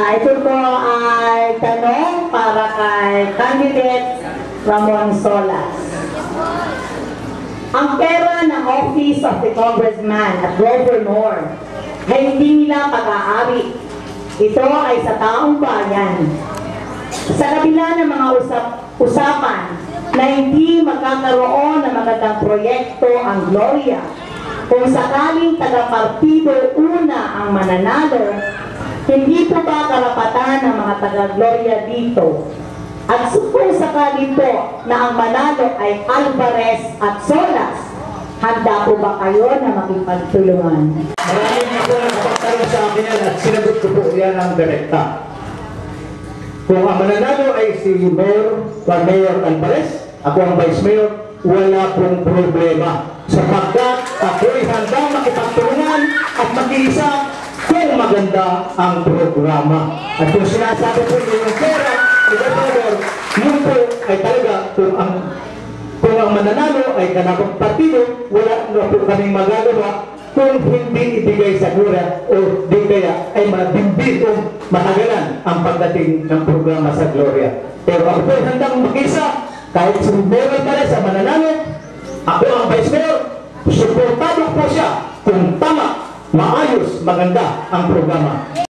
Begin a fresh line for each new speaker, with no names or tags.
Ah, Ito po ay tanong para kay candidate Ramon Solas. Ang pera ng Office of the Congressman at Governor ay hindi nila pag-aari. Ito ay sa taong bayan. Sa kabila ng mga usap usapan na hindi magkakaroon ng magandang proyekto ang Gloria, kung sakaling taga-partido una ang mananalo, hindi po ba karapatan ng mga taga-Gloria dito? At kung sakali po na ang manalo ay Alvarez at Solas, handa po ba kayo na makipagtulungan?
Maraming ako na kapagtanong sa akin yan at sinagot ko po yan ang direkta. Kung ang mananalo ay si Mayor, o Mayor Alvarez, ako ang Vice Mayor, wala pong problema. Sapagkat ako'y handang makipagtulungan at mag-iisa maganda ang programa. At kung sinasabi po yung pera, ni Gobernador, yun po ay talaga kung ang kung ang mananalo ay kanakong partido, wala na po kaming magagawa kung hindi ibigay sa gura o di kaya ay mabimbit o matagalan ang pagdating ng programa sa Gloria. Pero ako po handang mag-isa kahit si Mayor Alvarez ang mananalo, ako ang Vice Mayor, suportado po siya kung tama, maayos, maganda ang programa.